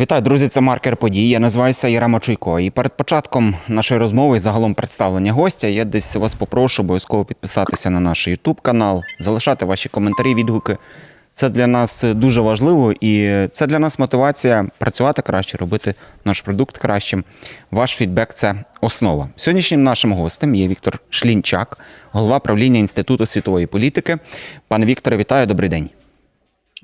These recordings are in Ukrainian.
Вітаю, друзі! Це маркер подій. Я називаюся Ярема Чуйко. І перед початком нашої розмови і загалом представлення гостя я десь вас попрошу обов'язково підписатися на наш YouTube канал, залишати ваші коментарі, відгуки. Це для нас дуже важливо, і це для нас мотивація працювати краще, робити наш продукт кращим. Ваш фідбек це основа. Сьогоднішнім нашим гостем є Віктор Шлінчак, голова правління Інституту світової політики. Пане Вікторе, вітаю, добрий день.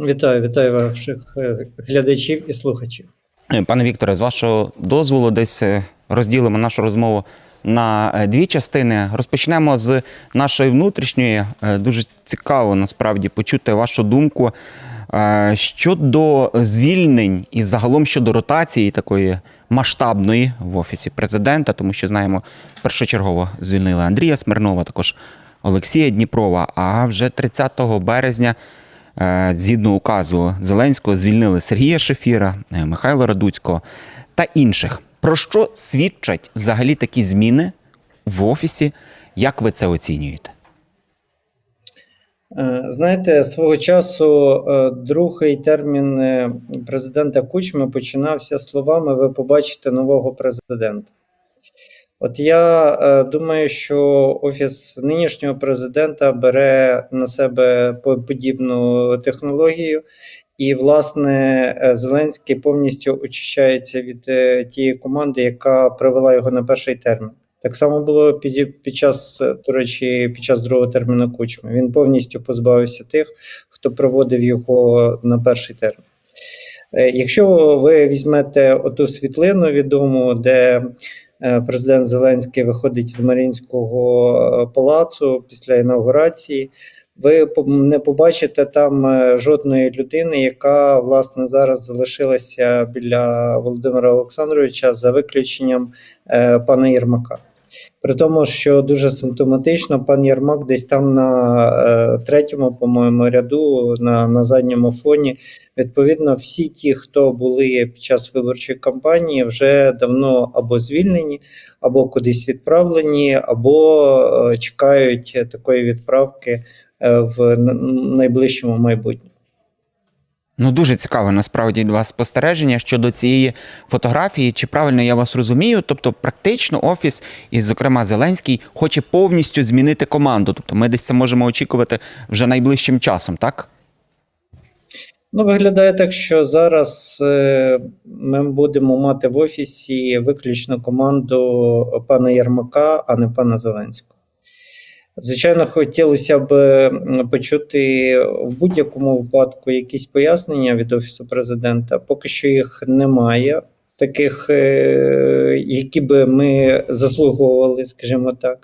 Вітаю, вітаю ваших е, глядачів і слухачів. Е, Пане Вікторе, з вашого дозволу, десь е, розділимо нашу розмову на дві частини. Розпочнемо з нашої внутрішньої. Дуже цікаво насправді почути вашу думку щодо звільнень і загалом щодо ротації такої масштабної в офісі президента, тому що знаємо, першочергово звільнили Андрія Смирнова, також Олексія Дніпрова. А вже 30 березня. Е, Згідно указу Зеленського звільнили Сергія Шефіра, е, Михайла Радуцького та інших. Про що свідчать взагалі такі зміни в офісі? Як ви це оцінюєте? Е, Знаєте, свого часу другий термін президента Кучми починався словами Ви побачите нового президента. От я е, думаю, що офіс нинішнього президента бере на себе подібну технологію, і, власне, е, Зеленський повністю очищається від е, тієї команди, яка привела його на перший термін. Так само було під, під час, е, до речі, під час другого терміну Кучми. Він повністю позбавився тих, хто проводив його на перший термін. Е, Якщо ви візьмете оту світлину відому, де президент Зеленський виходить з Маріїнського е, палацу після інаугурації, ви не побачите там е, жодної людини, яка власне зараз залишилася біля Володимира Олександровича за виключенням е, пана Єрмака. При тому, що дуже симптоматично, пан Єрмак десь там на е, третьому, по-моєму, ряду, на, на задньому фоні. Відповідно, всі ті, хто були під час виборчої кампанії, вже давно або звільнені, або кудись відправлені, або е, чекають такої відправки е, в найближчому майбутньому. Ну, дуже цікаве насправді від вас спостереження щодо цієї фотографії. Чи правильно я вас розумію? Тобто, практично офіс, і, зокрема, Зеленський, хоче повністю змінити команду. Тобто, ми десь це можемо очікувати вже найближчим часом, так? Ну, виглядає так, що зараз е, ми будемо мати в офісі виключно команду пана Єрмака, а не пана Зеленського. Звичайно, хотілося б почути в будь-якому випадку якісь пояснення від Офісу президента. Поки що їх немає, таких, е, які би ми заслуговували, скажімо так.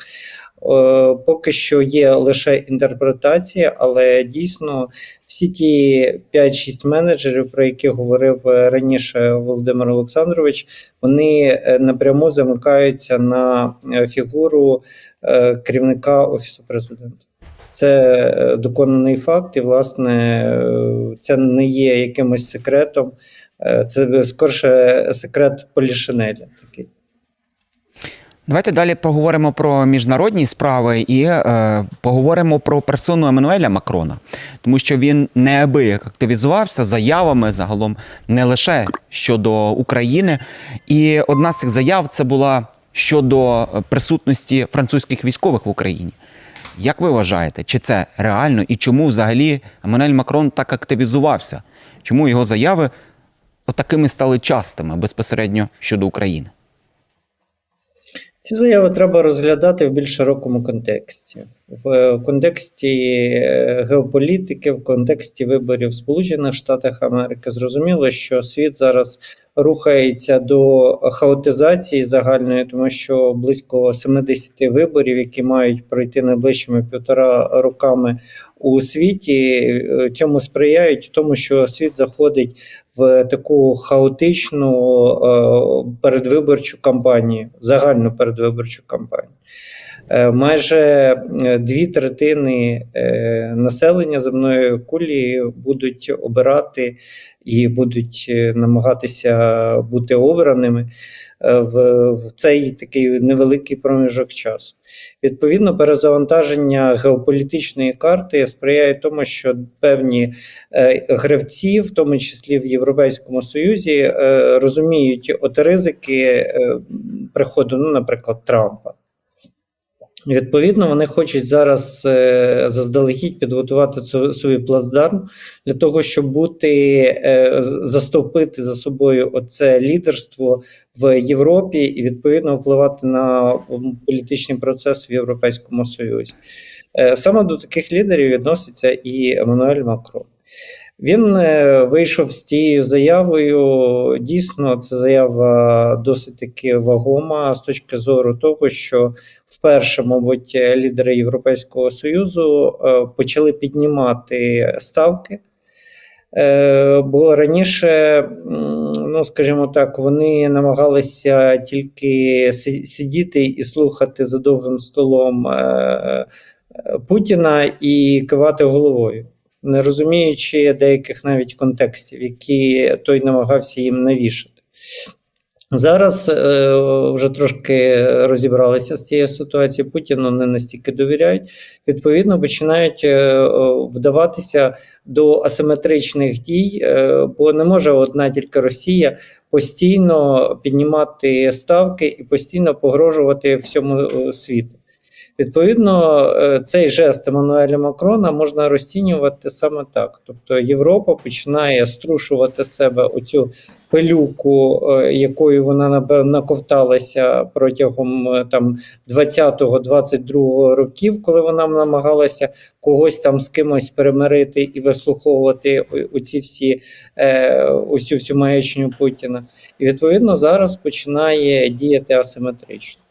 Поки що є лише інтерпретація, але дійсно всі ті 5-6 менеджерів, про які говорив е, раніше Володимир Олександрович, вони е, напряму замикаються на фігуру керівника Офісу президента. Це е, доконаний факт, і, власне, е, це не є якимось секретом. Е, Це скорше секрет Полішинеля такий. Давайте далі поговоримо про міжнародні справи і е, поговоримо про персону Еммануеля Макрона, тому що він неабияк активізувався заявами загалом не лише щодо України. І одна з цих заяв це була щодо присутності французьких військових в Україні. Як ви вважаєте, чи це реально і чому взагалі Еммануель Макрон так активізувався? Чому його заяви отакими стали частими безпосередньо щодо України? Ці заяви треба розглядати в більш широкому контексті, в контексті е, геополітики, в контексті виборів Сполучених Штатах Америки. Зрозуміло, що світ зараз рухається до хаотизації загальної, тому що близько 70 виборів, які мають пройти найближчими півтора роками у світі, е, цьому сприяють тому, що світ заходить в таку хаотичну е, передвиборчу кампанію, загальну передвиборчу кампанію. Е, Майже дві третини населення земної кулі будуть обирати і будуть намагатися бути обраними в, в цей такий невеликий проміжок часу. Відповідно, перезавантаження геополітичної карти сприяє тому, що певні е, гравці, в тому числі в Європейському Союзі, е, розуміють от ризики е, приходу, ну, наприклад, Трампа. Відповідно, вони хочуть зараз е, заздалегідь підготувати цю свій плацдарм для того, щоб бути е, заступити за собою оце лідерство в Європі і відповідно впливати на політичний процес в Європейському Союзі. Е, Саме до таких лідерів відноситься і Еммануель Макрон. Він е, вийшов з тією заявою. Дійсно, це заява досить таки вагома з точки зору того, що вперше, мабуть, лідери Європейського Союзу е, почали піднімати ставки. Е, Бо раніше, ну скажімо так, вони намагалися тільки сидіти і слухати за довгим столом Путіна і кивати головою, не розуміючи деяких навіть контекстів, які той намагався їм навішати. Зараз е, вже трошки розібралися з цією ситуацією. Путіну не настільки довіряють. Відповідно, починають е, вдаватися до асиметричних дій, е, бо не може одна тільки Росія постійно піднімати ставки і постійно погрожувати всьому е, світу. Відповідно, е, цей жест Еммануеля Макрона можна розцінювати саме так. Тобто Європа починає струшувати себе оцю пилюку, е, якою вона наковталася протягом е, там 20-22 років, коли вона намагалася когось там з кимось перемирити і вислуховувати оці всі цю всю маячню Путіна. І відповідно зараз починає діяти асиметрично.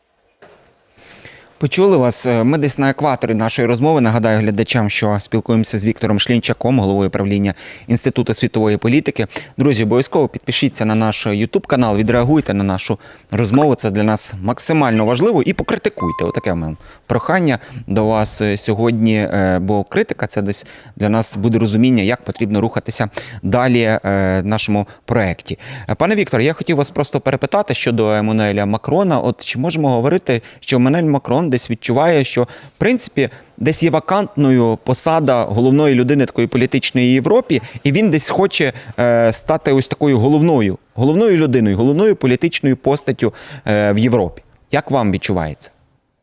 Почули вас. Е, Ми десь на екваторі нашої розмови. Нагадаю глядачам, що спілкуємося з Віктором Шлінчаком, головою правління Інституту світової політики. Друзі, обов'язково підпишіться на наш YouTube канал, відреагуйте на нашу розмову. Це для нас максимально важливо. І покритикуйте. Отаке мене прохання до вас е, сьогодні. е, Бо критика це десь для нас буде розуміння, як потрібно рухатися далі в нашому проєкті. Пане Віктор, я хотів вас просто перепитати щодо Еммануеля Макрона. От чи можемо говорити, що Еммануель Макрон десь відчуває, що в принципі десь є вакантною посада головної людини такої політичної Європі, і він десь хоче е, стати ось такою головною, головною людиною, головною політичною постаттю е, в Європі. Як вам відчувається?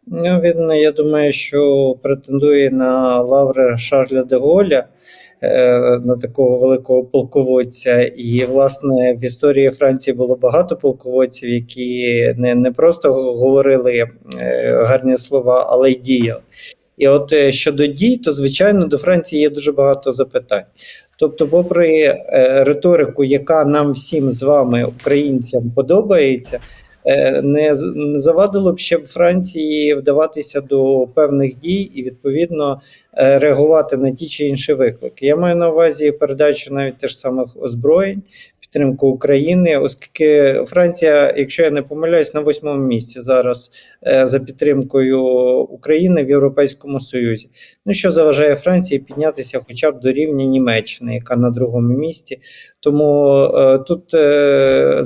Ну, він, я думаю, що претендує на лаври Шарля де Голля, на такого великого полководця. І, власне, в історії Франції було багато полководців, які не, не просто говорили е, гарні слова, але й діяли. І от е, щодо дій, то звичайно до Франції є дуже багато запитань. Тобто, попри е, риторику, яка нам всім з вами, українцям, подобається, е, не, з- не завадило б ще Франції вдаватися до певних дій і відповідно е, реагувати на ті чи інші виклики. Я маю на увазі передачу навіть теж самих озброєнь, підтримку України, оскільки Франція, якщо я не помиляюсь, на восьмому місці зараз е, за підтримкою України в Європейському Союзі. Ну що заважає Франції піднятися хоча б до рівня Німеччини, яка на другому місці. Тому е, тут, е,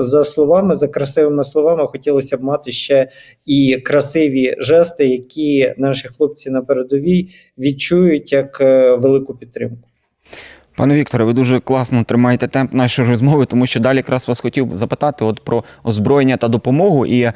за, словами, за красивими словами, хотілося б мати ще і красиві жести, які наші хлопці на передовій відчують як велику підтримку. Пане Вікторе, ви дуже класно тримаєте темп нашої розмови, тому що далі якраз вас хотів запитати от про озброєння та допомогу. І е,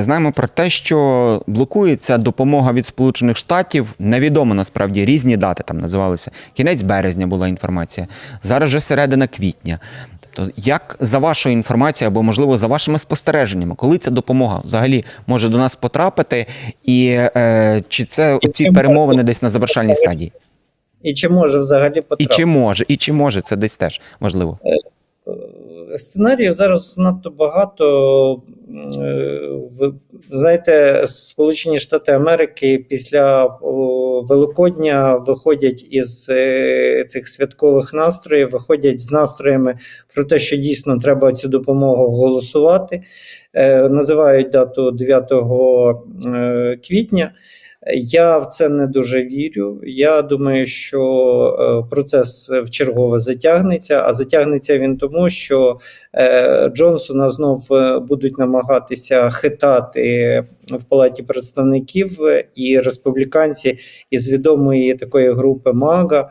знаємо про те, що блокується допомога від Сполучених Штатів. Невідомо насправді різні дати там називалися. Кінець березня була інформація. Зараз вже середина квітня. Тобто, як за вашою інформацією, або можливо за вашими спостереженнями, коли ця допомога взагалі може до нас потрапити, і е, чи це ці перемовини десь на завершальній стадії? І чи може взагалі І чи може, і чи може це десь теж важливо? Е, Сценаріїв зараз надто багато. Е, Ви знаєте, Сполучені Штати Америки після Великодня виходять із е, цих святкових настроїв, виходять з настроями про те, що дійсно треба цю допомогу голосувати. Називають дату 9 е, квітня. Я в це не дуже вірю. Я думаю, що е, процес в чергове затягнеться, а затягнеться він тому, що е, Джонсона знов е, будуть намагатися хитати в палаті представників і республіканці із відомої такої групи МАГА.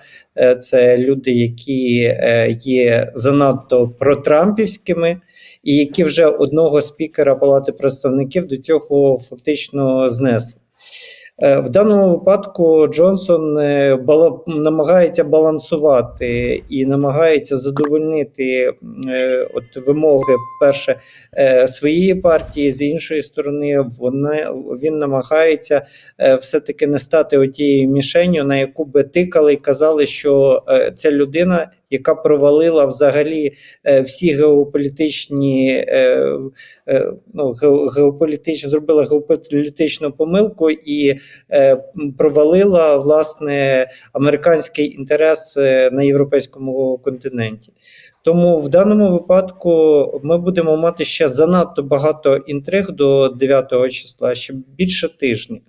Це люди, які є занадто протрампівськими. І які вже одного спікера Палати представників до цього фактично знесли. Е, В даному випадку Джонсон е, намагається балансувати і намагається задовольнити е, от вимоги, перше, своєї партії, з іншої сторони, вона, він намагається все-таки не стати отією мішенью, на яку би тикали і казали, що ця людина, яка провалила взагалі е, всі геополітичні е, е, ну, ге- геополітично зробила геополітичну помилку і провалила власне американський інтерес на європейському континенті. Тому в даному випадку ми будемо мати ще занадто багато інтриг до 9 числа, ще більше тижнів.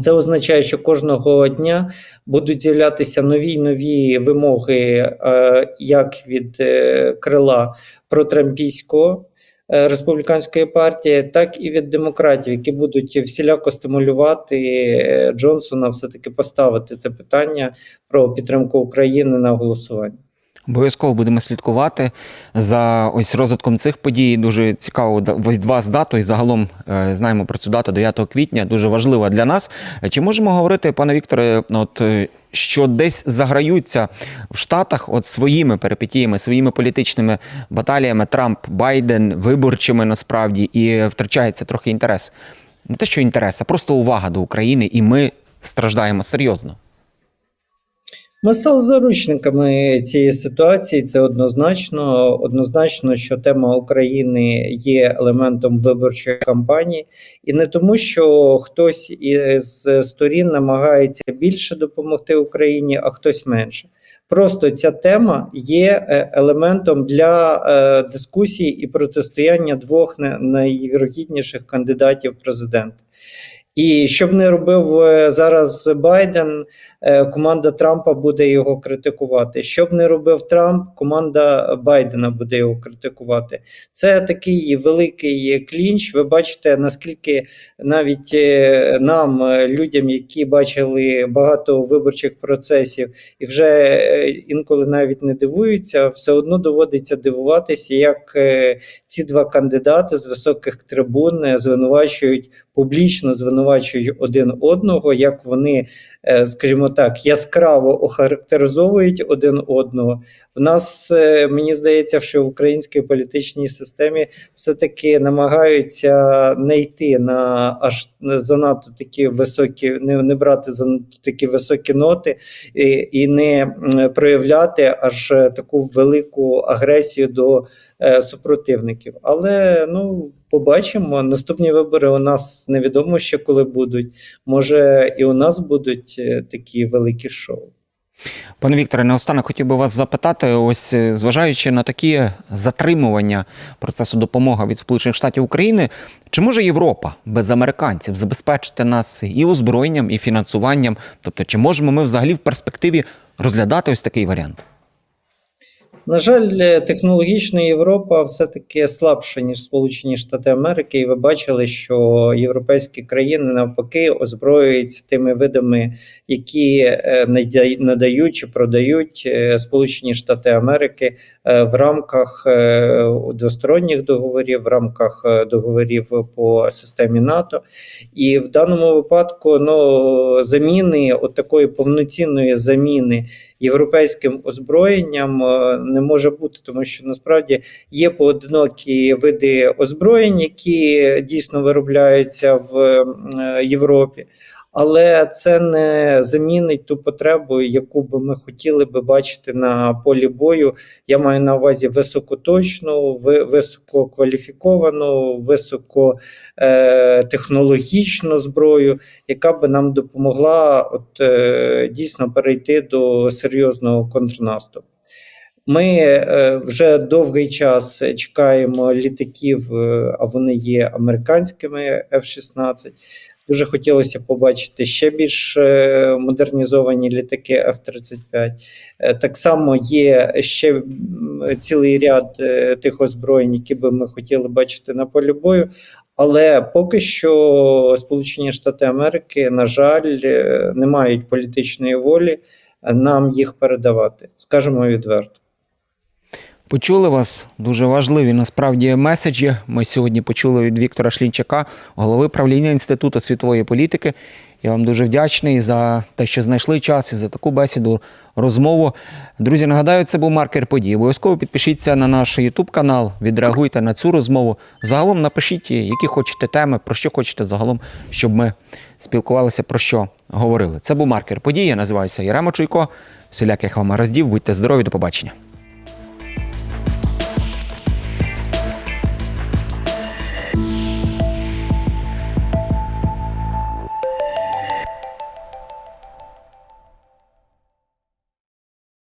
Це означає, що кожного дня будуть з'являтися нові й нові вимоги, е, як від е, крила протрампійського е, республіканської партії, так і від демократів, які будуть всіляко стимулювати Джонсона все-таки поставити це питання про підтримку України на голосування. Обов'язково будемо слідкувати за ось розвитком цих подій. Дуже цікаво від вас дату, і загалом е, знаємо про цю дату 9 квітня. Дуже важлива для нас. Е, Чи можемо говорити, пане Вікторе, от е, що десь заграються в Штатах от своїми перипетіями, своїми політичними баталіями Трамп, Байден, виборчими насправді, і втрачається трохи інтерес. Не те, що інтерес, а просто увага до України, і ми страждаємо серйозно. Ми стали заручниками цієї ситуації. Це однозначно. Однозначно, що тема України є елементом виборчої кампанії, і не тому, що хтось із сторін намагається більше допомогти Україні, а хтось менше. Просто ця тема є е, елементом для е, дискусії і протистояння двох най- найвірогідніших кандидатів в президенти. І щоб не робив е, зараз Байден, е, команда Трампа буде його критикувати. Щоб не робив Трамп, команда Байдена буде його критикувати. Це такий великий клінч. Ви бачите, наскільки навіть е, нам, людям, які бачили багато виборчих процесів, і вже інколи навіть не дивуються, все одно доводиться дивуватися, як ці два кандидати з високих трибун звинувачують публічно звинувачують один одного, як вони, е, скажімо так, яскраво охарактеризовують один одного. В нас е, мені здається, що в українській політичній системі все-таки намагаються не йти на аж занадто такі високі, не, не брати занадто такі високі ноти і, і не проявляти аж таку велику агресію до е, супротивників. Але ну побачимо. Наступні вибори у нас невідомо ще коли будуть. Може, і у нас будуть е, такі великі шоу. Пане Вікторе, наостанок хотів би вас запитати: ось е, зважаючи на такі затримування процесу допомоги від Сполучених Штатів України, чи може Європа без американців забезпечити нас і озброєнням, і фінансуванням? Тобто, чи можемо ми взагалі в перспективі розглядати ось такий варіант? На жаль, технологічна Європа все-таки слабша, ніж Сполучені Штати Америки, і ви бачили, що європейські країни навпаки озброюються тими видами, які е, надають чи продають е, Сполучені Штати Америки в рамках е, двосторонніх договорів, в рамках е, договорів по системі НАТО. І в даному випадку ну, заміни, от такої повноцінної заміни європейським озброєнням е, не може бути, тому що насправді є поодинокі види озброєнь, які дійсно виробляються в е, Європі. Але це не замінить ту потребу, яку би ми хотіли би бачити на полі бою. Я маю на увазі високоточну, висококваліфіковану, високотехнологічну зброю, яка би нам допомогла от, е, дійсно перейти до серйозного контрнаступу. Ми е, вже довгий час чекаємо літаків, е, а вони є американськими F-16. Дуже хотілося побачити ще більш е, модернізовані літаки F-35. Е, Так само є ще цілий ряд е, тих озброєнь, які би ми хотіли бачити на полі бою. Але поки що Сполучені Штати Америки, на жаль, не мають політичної волі нам їх передавати. Скажемо відверто. Почули вас дуже важливі насправді меседжі. Ми сьогодні почули від Віктора Шлінчака, голови правління Інституту світової політики. Я вам дуже вдячний за те, що знайшли час і за таку бесіду, розмову. Друзі, нагадаю, це був маркер подій. Обов'язково підпишіться на наш YouTube канал, відреагуйте на цю розмову. Загалом напишіть, які хочете теми, про що хочете загалом, щоб ми спілкувалися про що говорили. Це був маркер подій. Я називаюся Яремо Чуйко. Всіляких вам роздів. Будьте здорові, до побачення.